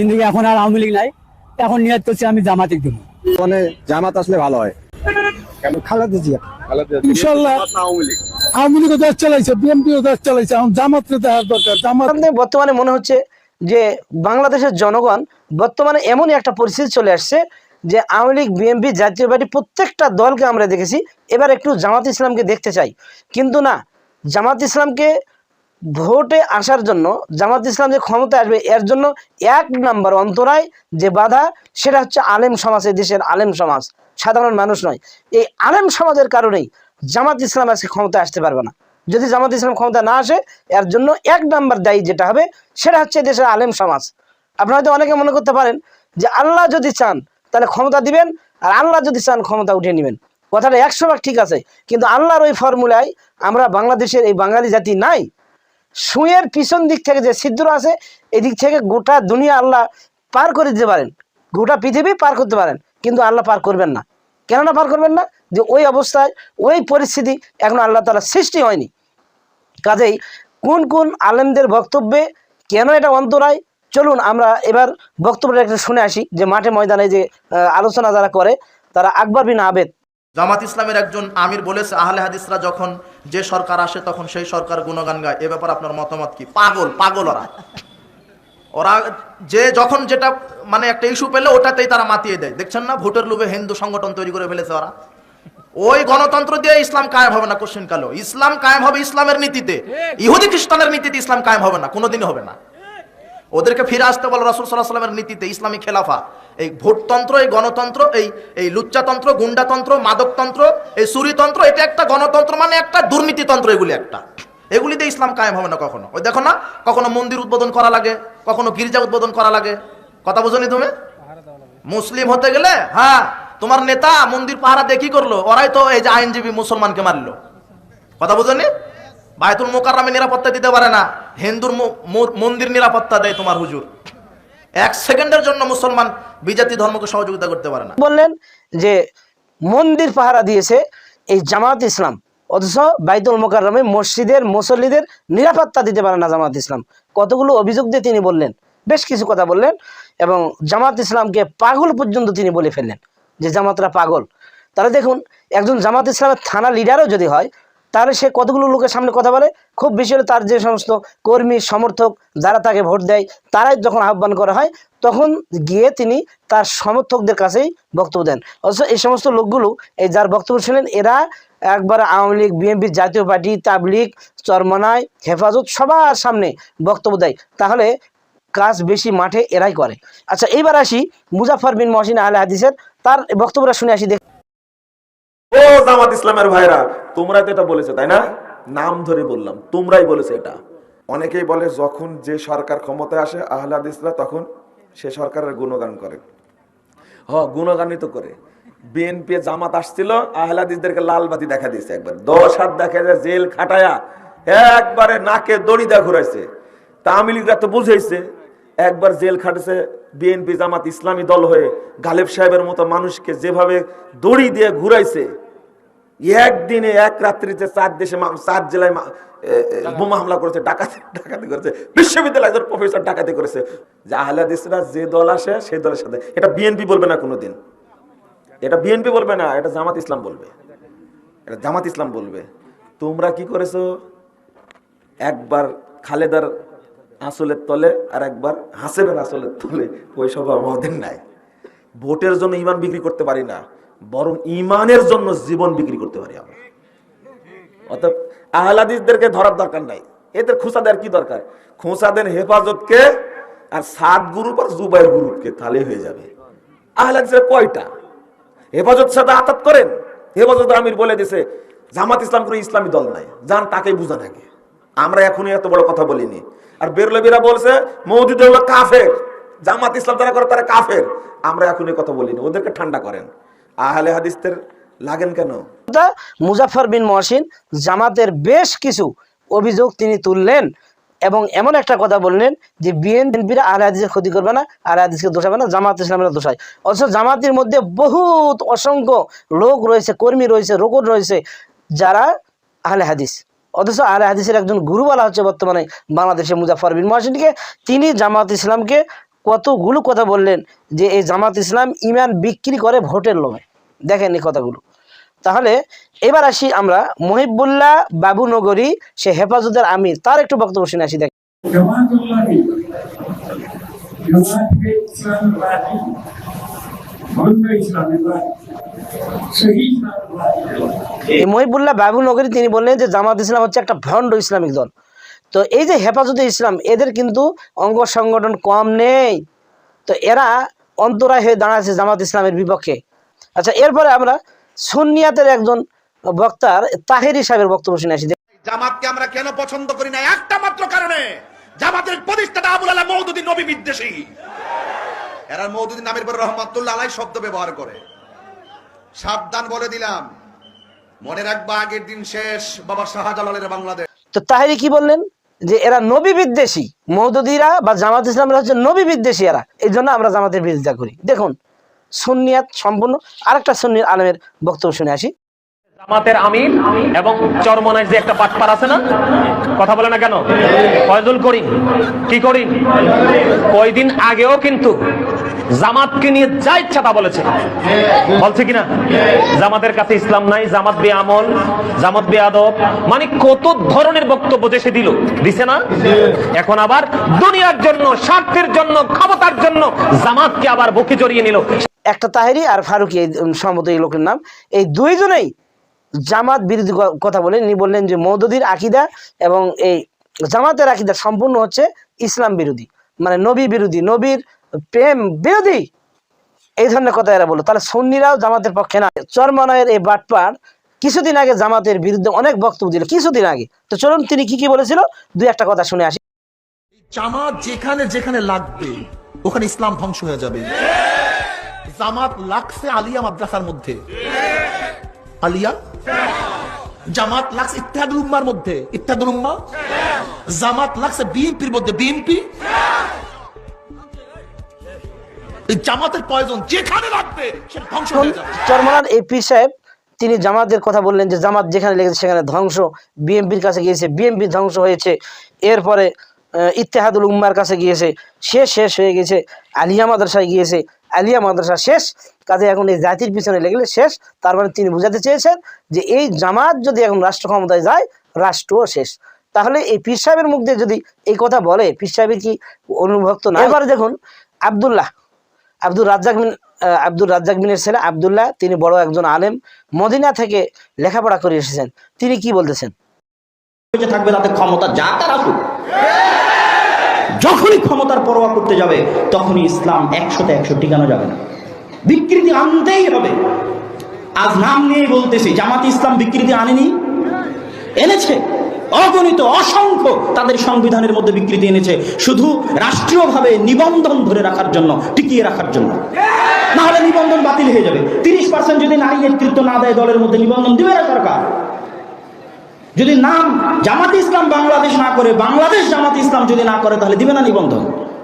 কিন্তু এখন আর আওয়ামী লীগ নাই। এখন নিয়ত করছি আমি জামাতে দেবো মানে জামাত আসলে ভালো হয়। খালেদা জিয়া। ইনশাল্লাহ। আওয়ামী লীগও দেশ চালাইছে বিএনপিও দেশ চালাইছে এখন দরকার। জামাত বর্তমানে মনে হচ্ছে যে বাংলাদেশের জনগণ বর্তমানে এমনই একটা পরিস্থিতি চলে আসছে যে আওয়ামী লীগ বিএনপি জাতীয় পার্টি প্রত্যেকটা দলকে আমরা দেখেছি। এবার একটু জামাত ইসলামকে দেখতে চাই। কিন্তু না জামাত ইসলামকে ভোটে আসার জন্য জামাত ইসলাম যে ক্ষমতা আসবে, এর জন্য এক নাম্বার অন্তরায় যে বাধা, সেটা হচ্ছে আলেম সমাজ, এই দেশের আলেম সমাজ। সাধারণ মানুষ নয়। এই আলেম সমাজের কারণেই জামাত ইসলাম আজকে ক্ষমতা আসতে পারবে না। যদি জামাত ইসলাম ক্ষমতা না আসে, এর জন্য এক নাম্বার দায়ী যেটা হবে, সেটা হচ্ছে দেশের আলেম সমাজ। আপনারা হয়তো অনেকে মনে করতে পারেন যে আল্লাহ যদি চান, তাহলে ক্ষমতা দিবেন, আর আল্লাহ যদি চান, ক্ষমতা উঠিয়ে নেবেন। কথাটা একশো ভাগ ঠিক আছে, কিন্তু আল্লাহর ওই ফর্মুলায় আমরা বাংলাদেশের এই বাঙালি জাতি নাই সুয়ের পিছন দিক থেকে যে ছিদ্র আছে, এদিক থেকে গোটা দুনিয়া আল্লাহ পার করে দিতে পারেন। গোটা পৃথিবী পার করতে পারেন, কিন্তু আল্লাহ পার করবেন না। কেননা পার করবেন না? যে ওই অবস্থায়, ওই পরিস্থিতি এখন আল্লাহ তালা সৃষ্টি হয়নি। কাজেই কোন কোন আলেমদের বক্তব্যে কেন এটা অন্তরায়? চলুন আমরা এবার বক্তব্যটা একটু শুনে আসি, যে মাঠে ময়দানে যে আলোচনা যারা করে, তারা আকবর বিন আবেদ। জামাত ইসলামের একজন আমির বলেছে, আহলে হাদিসরা যখন যে সরকার আসে তখন সেই সরকার গুণগান গায়। এ ব্যাপারে আপনার মতামত কি? পাগল পাগল ওরা। ওরা যে যখন যেটা মানে একটা ইস্যু পেলে ওটাতেই তারা মাতিয়ে দেয়। দেখছেন না? ভোটের লোভে হিন্দু সংগঠন তৈরি করে ফেলেছে ওরা। ওই গণতন্ত্র দিয়ে ইসলাম কায়েম হবে না কোশ্চিন কালো ইসলাম কায়েম হবে ইসলামের নীতিতে। ইহুদি খ্রিস্টানের নীতিতে ইসলাম কায়েম হবে না। কোনোদিনই হবে না। ওদেরকে ফিরে আসতে বলো রসুল সাল্লাহ সাল্লামের নীতিতে ইসলামী খেলাফা। এই ভোটতন্ত্র, এই গণতন্ত্র, এই এই লুচ্চাতন্ত্র, গুন্ডাতন্ত্র, মাদকতন্ত্র, এই সুরিতন্ত্র এটা একটা গণতন্ত্র মানে একটা দুর্নীতিতন্ত্র, এগুলি একটা। এগুলিতে ইসলাম কায়েম হবে না কখনো। ওই দেখো না, কখনো মন্দির উদ্বোধন করা লাগে, কখনো গির্জা উদ্বোধন করা লাগে। কথা বুঝনি তুমি? মুসলিম হতে গেলে হ্যাঁ তোমার নেতা মন্দির পাহারা দেখি করল? ওরাই তো এই যে আইনজীবী মুসলমানকে মারলো। কথা বুঝনি? বায়তুল মোকাররামে নিরাপত্তা দিতে পারে না। হিন্দুর মন্দির নিরাপত্তা দেয় তোমার হুজুর। এক সেকেন্ডের জন্য মুসলমান বিজাতি ধর্মকে সহযোগিতা করতে পারে না। বললেন যে মন্দির পাহারা দিয়েছে এই জামাত ইসলাম। অথচ বাইতুল মোকাররমে মসজিদের মুসল্লিদের নিরাপত্তা দিতে পারে না জামাত ইসলাম। কতগুলো অভিযোগ দিয়ে তিনি বললেন, বেশ কিছু কথা বললেন এবং জামাত ইসলামকে পাগল পর্যন্ত তিনি বলে ফেললেন যে জামাতরা পাগল। তাহলে দেখুন, একজন জামাত ইসলামের থানা লিডারও যদি হয় তাহলে সে কতগুলো লোকের সামনে কথা বলে? খুব বেশি হলে তার যে সমস্ত কর্মী, সমর্থক যারা তাকে ভোট দেয়, তারাই যখন আহ্বান করা হয়, তখন গিয়ে তিনি তার সমর্থকদের কাছেই বক্তব্য দেন। অথচ এই সমস্ত লোকগুলো, এই যার বক্তব্য শুনেন এরা একবার আওয়ামী লীগ, বিএনপি জাতীয় পার্টি, তাবলিগ, চরমনায়, হেফাজত সবার সামনে বক্তব্য দেয়। তাহলে কাজ বেশি মাঠে এরাই করে। আচ্ছা এইবার আসি মুজাফর বিন মহসিন আল হাদিসের, তার বক্তব্যটা শুনে আসি, দেখ ও জামাত ইসলামের ভাইরা তোমরা তো এটা বলেছ তাই না? নাম ধরে বললাম তোমরাই বলেছ এটা। অনেকেই বলে যখন যে সরকার ক্ষমতায় আসে আহলাদিসরা তখন সে সরকারের গুণগান করে। হ গুণগানই তো করে। বিএনপি জামাত আসছিল আহলাদিসদেরকে লাল বাতি দেখা দিয়েছে একবার। দশ হাত দেখা যায় জেল খাটায়া একবারে নাকে দড়ি দা ঘুরাইছে। তামিল লীগরা তো বুঝাইছে একবার জেল খাটেছে বিএনপি জামাত ইসলামী দল হয়ে গালেব সাহেবের মতো মানুষকে যেভাবে দড়ি দিয়ে ঘুরাইছে একদিনে এক রাত্রিতে চার দেশে চার জেলায় বোমা হামলা করেছে ডাকাতি ডাকাতি করেছে বিশ্ববিদ্যালয় একজন প্রফেসর ডাকাতি করেছে। যে আহলাদিসরা যে দল আসে সেই দলের সাথে। এটা বিএনপি বলবে না কোনোদিন। এটা বিএনপি বলবে না এটা জামাত ইসলাম বলবে। এটা জামাত ইসলাম বলবে। তোমরা কি করেছ? একবার খালেদার আসলের তলে আর একবার হাসেনের আসলের তলে। ওই সব আমাদের নাই। ভোটের জন্য ইমান বিক্রি করতে পারি না। বরং ইমানের জন্য জীবন বিক্রি করতে পারি আমরা। অর্থাৎ আহলাদিসদেরকে ধরার দরকার নাই। এদের খুঁচা দেওয়ার কি দরকার? খুঁচা দেন হেফাজতকে আর সাত গ্রুপ আর জুবাইর গ্রুপকে তাহলে হয়ে যাবে। আহলাদিসের কয়টা? হেফাজত সাথে আতাত করেন। হেফাজত আমির বলে দিছে, জামাত ইসলাম কোনো ইসলামী দল নাই। যান তাকে বুঝান আগে। আমরা এখনই এত বড় কথা বলিনি। আর বেরলবিরা বলছে মৌদুদ কাফের। জামাত ইসলাম যারা করে তারা কাফের। আমরা এখনই কথা বলিনি। ওদেরকে ঠান্ডা করেন। আহলে হাদিসদের লাগেন কেন? মুজাফর বিন মহসিন জামাতের বেশ কিছু অভিযোগ তিনি তুললেন এবং এমন একটা কথা বললেন যে বিএনপিরা আল হাদিসের ক্ষতি করবে না আল হাদিসকে দোষাবে না, জামাত ইসলামের দোষায় অথচ জামাতের মধ্যে বহুত অসংখ্য লোক রয়েছে, কর্মী রয়েছে রোকর রয়েছে যারা আহলে হাদিস। অথচ আহলে হাদিসের একজন গুরু বলা হচ্ছে বর্তমানে বাংলাদেশে মুজাফর বিন মহসিনকে। তিনি জামাত ইসলামকে কতগুলো কথা বললেন যে এই জামাত ইসলাম ইমান বিক্রি করে ভোটের লোভে। দেখেন এই কথাগুলো। তাহলে এবার আসি আমরা মহিবুল্লাহ বাবুনগরী সে হেফাজতের আমির। তার একটু বক্তব্য শুনে আসি দেখ জমাতুল্লাহি জমাতে ইসলামের বাদী ভণ্ড ইসলামের বাদী সহি ইসলামের বাদী এই মহিবুল্লাহ বাবুনগরী তিনি বললেন যে জামাত ইসলাম হচ্ছে একটা ভণ্ড ইসলামিক দল। তো এই যে হেফাজতে ইসলাম এদের কিন্তু অঙ্গ সংগঠন কম নেই। তো এরা অন্তরায় হয়ে দাঁড়াচ্ছে জামাত ইসলামের বিপক্ষে। আচ্ছা এরপরে আমরা সুন্নিয়াতের একজন বক্তার তাহেরি সাহেবের বক্তব্য শুনে আসি। জামাতকে আমরা কেন পছন্দ করি না? একটা মাত্র কারণে জামাতের প্রতিষ্ঠাতা আবুল আলাহ মৌদুদ্দিন নবী বিদ্বেষী। এরা মৌদুদ্দিন নামের পর রহমাতুল্লাহ আলাই শব্দ ব্যবহার করে। সাবধান বলে দিলাম। মনে রাখবা আগের দিন শেষ বাবা শাহজালালের বাংলাদেশ। তো তাহেরি কি বললেন? যে এরা নবী বিদ্বেষী। মৌদুদিরা বা জামাত ইসলামরা হচ্ছে নবী বিদ্বেষী এরা। এই জন্য আমরা জামাতের বিরোধিতা করি। দেখুন সুন্নিয়াত সম্পূর্ণ। আরেকটা সুন্নির আলমের বক্তব্য শুনে আসি। জামাতের আমির এবং চরমনায় যে একটা পাটপার আছে না, কথা বলে না কেন? ফয়জুল করিম, কি করিম? কয়দিন আগেও কিন্তু জামাতকে নিয়ে যা ইচ্ছা তা বলেছে। বলছে কিনা? জামাতের কাছে ইসলাম নাই, জামাত বে আমল, জামাত বে আদব। মানে কত ধরনের বক্তব্য যে সে দিল। দিছে না? এখন আবার দুনিয়ার জন্য, স্বার্থের জন্য, ক্ষমতার জন্য জামাতকে আবার বুকে জড়িয়ে নিল। একটা তাহেরি আর ফারুকি, এই সম্মত এই লোকের নাম। এই দুইজনেই জামাত বিরোধী কথা বলেন ইনি বললেন যে মৌদুদির আকিদা এবং এই জামাতের আকিদা সম্পূর্ণ হচ্ছে ইসলাম বিরোধী মানে নবী বিরোধী, নবীর প্রেম বিরোধী। এই ধরনের কথা এরা বলল তাহলে সন্নিরাও জামাতের পক্ষে না। চরমনয়ের এই বাটপার কিছুদিন আগে জামাতের বিরুদ্ধে অনেক বক্তব্য দিল, কিছুদিন আগে। তো চলুন তিনি কি কি বলেছিল? দুই একটা কথা শুনে আসি। জামাত যেখানে যেখানে লাগবে, ওখানে ইসলাম ধ্বংস হয়ে যাবে। জামাত লাগছে আলিয়া মাদ্রাসার মধ্যে। আলিয়া? জামাত লাগছে ইত্যাদুল উম্মার মধ্যে। ইত্যাদুল উম্মা? জামাত লাগছে বিএনপির মধ্যে। বিএনপি? জামাতের প্রয়োজন যেখানে লাগবে ধ্বংস হয়ে যাবে। সাহেব, তিনি জামাতের কথা বললেন যে জামাত যেখানে লেগেছে সেখানে ধ্বংস। বিএমপির কাছে গিয়েছে বিএমপি ধ্বংস হয়েছে। এরপরে ইত্তেহাদুল উম্মার কাছে গিয়েছে শেষ শেষ হয়ে গেছে। আলিয়া মাদ্রাসায় গিয়েছে। আলিয়া মাদ্রাসা শেষ কাজে এখন এই জাতির পিছনে লেগেলে শেষ। তার মানে তিনি বুঝাতে চেয়েছেন যে এই জামাত যদি এখন রাষ্ট্র ক্ষমতায় যায় রাষ্ট্রও শেষ। তাহলে এই পীর সাহেবের মুখ যদি এই কথা বলে পীর সাহেবের কি অনুভক্ত না? এবার দেখুন আবদুল্লাহ আব্দুর রাজ্জাক আহ, আব্দুর রাজ্জাক বিনের ছেলে আবদুল্লাহ তিনি বড় একজন আলেম মদিনা থেকে লেখাপড়া করে এসেছেন। তিনি কি বলতেছেন? থাকবে তাতে ক্ষমতা যা তার আসুক। যখনই ক্ষমতার পরোয়া করতে যাবে, তখনই ইসলাম একশোতে একশো টিকানো যাবে না। বিকৃতি আনতেই হবে। আজ নাম নিয়ে বলতেছি, জামাত ইসলাম বিকৃতি আনেনি? এনেছে। অগণিত, অসংখ্য তাদের সংবিধানের মধ্যে বিকৃতি এনেছে। শুধু রাষ্ট্রীয়ভাবে নিবন্ধন ধরে রাখার জন্য, টিকিয়ে রাখার জন্য। না হলে নিবন্ধন বাতিল হয়ে যাবে। তিরিশ পার্সেন্ট যদি নারী নেতৃত্ব না দেয়, দলের মধ্যে নিবন্ধন দিবে না সরকার। যদি নাম জামাত ইসলাম বাংলাদেশ না করে, বাংলাদেশ জামাত ইসলাম যদি না করে, তাহলে দিবে না নিবন্ধন?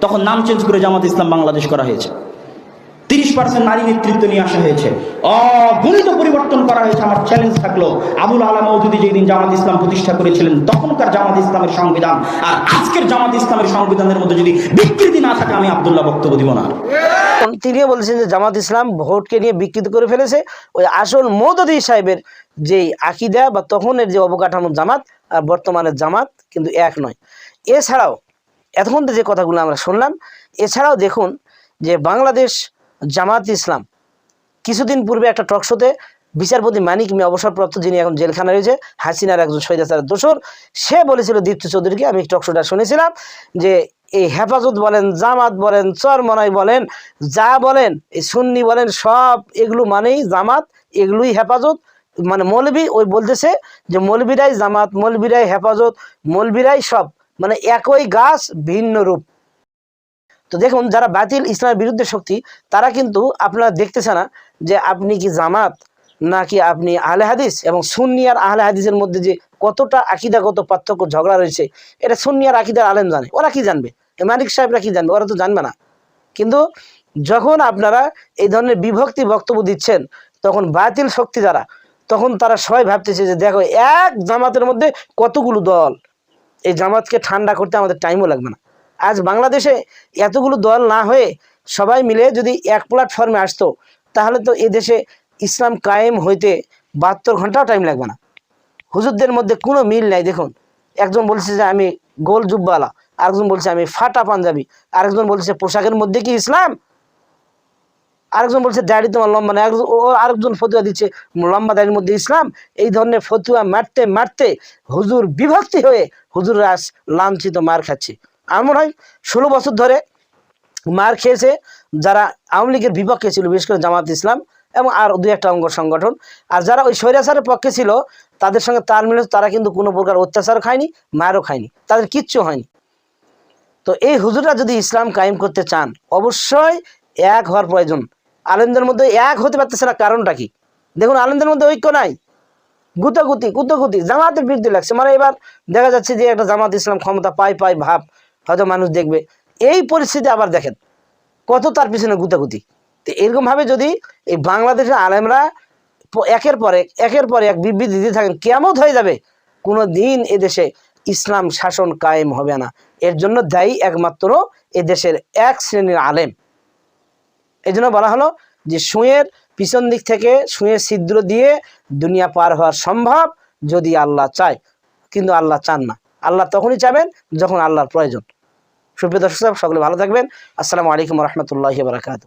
তখন নাম চেঞ্জ করে জামাত ইসলাম বাংলাদেশ করা হয়েছে। পার্সেন্ট নারী নেতৃত্ব নিয়ে আসা হয়েছে। অগণিত পরিবর্তন করা হয়েছে। আমার চ্যালেঞ্জ থাকল, আবুল যেদিন জামাত ইসলাম প্রতিষ্ঠা করেছিলেন, তখনকার জামাত ইসলামের সংবিধান আর আজকের জামাত ইসলামের সংবিধানের মধ্যে যদি বিকৃতি না থাকে, আমি আবদুল্লাহ বক্তব্য দিব না। তিনিও বলছেন যে জামাত ইসলাম ভোটকে নিয়ে বিকৃত করে ফেলেছে। ওই আসল মৌদদি সাহেবের যে আকিদা বা তখনের যে অবকাঠামো জামাত আর বর্তমানের জামাত কিন্তু এক নয়। এছাড়াও, এতক্ষণ যে কথাগুলো আমরা শুনলাম, এছাড়াও দেখুন যে বাংলাদেশ জামাত ইসলাম। কিছুদিন পূর্বে একটা টকশোতে বিচারপতি মানিক মি অবসরপ্রাপ্ত, যিনি এখন জেলখানা রয়েছে, হাসিনার একজন শহীদাচারের দোসর সে বলেছিল, দীপ্ত চৌধুরীকে, আমি টকশোটা শুনেছিলাম, যে এই হেফাজত বলেন, জামাত বলেন, চরমনাই বলেন, যা বলেন, এই সুন্নি বলেন, সব এগুলো মানেই জামাত, এগুলোই হেফাজত। মানে মৌলবি ওই বলতেছে যে মৌলবিরাই জামাত মৌলবিরাই হেফাজত মৌলবিরাই সব। মানে একই গাছ, ভিন্ন রূপ। তো দেখুন, যারা বাতিল ইসলামের বিরুদ্ধে শক্তি, তারা কিন্তু আপনারা দেখতেছে না যে আপনি কি জামাত নাকি আপনি আহলে হাদিস? এবং সুন্নি আর আহলে হাদিসের মধ্যে যে কতটা আকিদাগত পার্থক্য, ঝগড়া রয়েছে, এটা সুন্নি আর আকিদার আলেম জানে। ওরা কি জানবে? মালিক সাহেবরা কি জানবে? ওরা তো জানবে না। কিন্তু যখন আপনারা এই ধরনের বিভক্তি বক্তব্য দিচ্ছেন, তখন বাতিল শক্তি যারা, তখন তারা সবাই ভাবতেছে যে, দেখো, এক জামাতের মধ্যে কতগুলো দল? এই জামাতকে ঠান্ডা করতে আমাদের টাইমও লাগবে না। আজ বাংলাদেশে এতগুলো দল না হয়ে সবাই মিলে যদি এক প্ল্যাটফর্মে আসতো, তাহলে তো এ দেশে ইসলাম কায়েম হইতে বাহাত্তর ঘন্টাও টাইম লাগবে না। হুজুরদের মধ্যে কোনো মিল নাই, দেখুন। একজন বলছে যে আমি গোল জুব্বালা, আরেকজন বলছে আমি ফাটা পাঞ্জাবি, আরেকজন বলছে পোশাকের মধ্যে কি ইসলাম? আরেকজন বলছে দাড়ি তোমার লম্বা না ও আরেকজন ফতুয়া দিচ্ছে, লম্বা দাড়ির মধ্যে ইসলাম? এই ধরনের ফতুয়া মারতে মারতে হুজুর বিভক্তি হয়ে হুজুর রাস লাঞ্ছিত মার খাচ্ছে। আমার মনে হয় ষোলো বছর ধরে মার খেয়েছে, যারা আওয়ামী লীগের বিপক্ষে ছিল, বিশেষ করে জামাত ইসলাম এবং আর দু একটা অঙ্গ সংগঠন। আর যারা ওই স্বৈরাচারের পক্ষে ছিল, তাদের সঙ্গে তাল মিলে তারা কিন্তু কোনো প্রকার অত্যাচার খায়নি, মারও খায়নি। তাদের কিচ্ছু হয়নি। তো এই হুজুররা যদি ইসলাম কায়েম করতে চান, অবশ্যই এক হওয়ার প্রয়োজন। আলেমদের মধ্যে এক হতে পারতেছে না, কারণটা কি? দেখুন, আলেমদের মধ্যে ঐক্য নাই। গুতাগুতি, কুতগুতি, জামাতের বিরুদ্ধে লাগছে। মানে এবার দেখা যাচ্ছে যে একটা জামাত ইসলাম ক্ষমতা পাই পাই ভাব। হয়তো মানুষ দেখবে। এই পরিস্থিতি আবার দেখেন, কত তার পিছনে গুতাগুতি। তো এরকমভাবে যদি এই বাংলাদেশের আলেমরা একের পর এক, একের পর এক বিবৃতি দিতে থাকেন কেমন হয়ে যাবে। কোনো দিন এদেশে ইসলাম শাসন কায়েম হবে না। এর জন্য দায়ী একমাত্র এদেশের এক শ্রেণির আলেম। এই জন্য বলা হলো যে সুঁয়ের পিছন দিক থেকে সুঁয়ের ছিদ্র দিয়ে দুনিয়া পার হওয়া সম্ভব যদি আল্লাহ চায়। কিন্তু আল্লাহ চান না। আল্লাহ তখনই চাবেন যখন আল্লাহর প্রয়োজন। সুপ্রিয় দর্শক সকলে ভালো থাকবেন। আসসালামু আলাইকুম রহমতুল্লাহ বারাকাতু